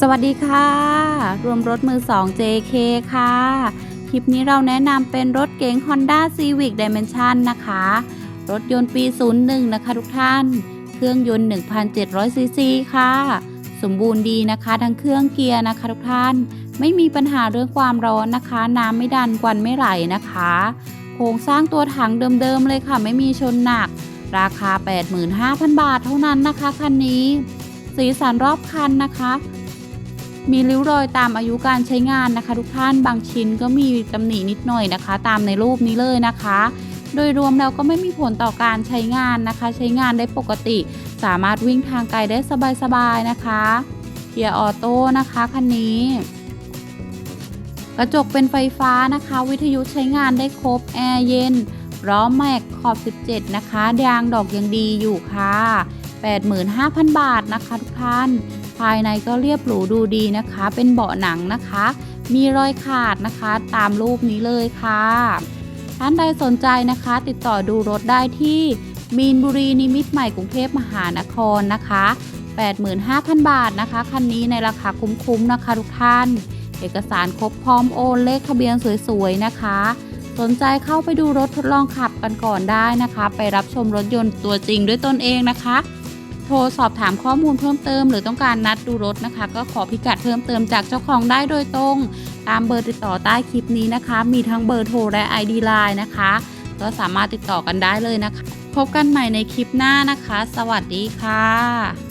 สวัสดีค่ะ รวมรถมือ 2 JK ค่ะ คลิปนี้เราแนะนำเป็นรถเก๋ง Honda Civic Dimension นะคะ รถยนต์ปี 01 นะคะทุกท่าน เครื่องยนต์1,700ซีซีค่ะ สมบูรณ์ดีนะคะ ทั้งเครื่องเกียร์นะคะทุกท่าน ไม่มีปัญหาเรื่องความร้อนนะคะ น้ำไม่ดันควันไม่ไหลนะคะ โครงสร้างตัวถังเดิมๆเลยค่ะ ไม่มีชนหนัก ราคา 85,000 บาทเท่านั้นนะคะคันนี้ สีสันรอบคันนะคะ มีริ้วรอยตามอายุการใช้งานนะคะ ทุกท่านบางชิ้นก็มีตำหนินิดหน่อยนะคะ ตามในรูปนี้เลยนะคะ โดยรวมแล้วก็ไม่มีผลต่อการใช้งานนะคะ ใช้งานได้ปกติ สามารถวิ่งทางไกลได้สบายๆนะคะเกียร์ออโต้นะคะคันนี้กระจกเป็นไฟฟ้านะคะ วิทยุใช้งานได้ครบแอร์เย็นล้อแม็กขอบ 17 นะคะยางดอกยังดีอยู่ค่ะ 85,000 บาทนะคะทุกท่าน ภายในก็เรียบหรูดูดีนะคะ เป็นเบาะหนังนะคะ มีรอยขาดนะคะ ตามรูปนี้เลยค่ะท่านใดสนใจนะคะ ติดต่อดูรถได้ที่มีนบุรีนิมิตใหม่กรุงเทพมหานครนะคะ 85,000 บาทนะคะคันนี้ในราคาคุ้มๆนะคะทุกท่าน เอกสารครบพร้อมโอนเลขทะเบียนสวยๆนะคะ สนใจเข้าไปดูรถทดลองขับกันก่อนได้นะคะ ไปรับชมรถยนต์ตัวจริงด้วยตนเองนะคะ โทรสอบถามข้อมูลเพิ่มเติม หรือต้องการนัดดูรถนะคะ ก็ขอพิกัดเพิ่มเติมจากเจ้าของได้โดยตรง ตามเบอร์ติดต่อใต้คลิปนี้นะคะ มีทั้งเบอร์โทรและ ID Line นะคะ ก็สามารถติดต่อกันได้เลยนะคะ พบกันใหม่ในคลิปหน้านะคะ สวัสดีค่ะ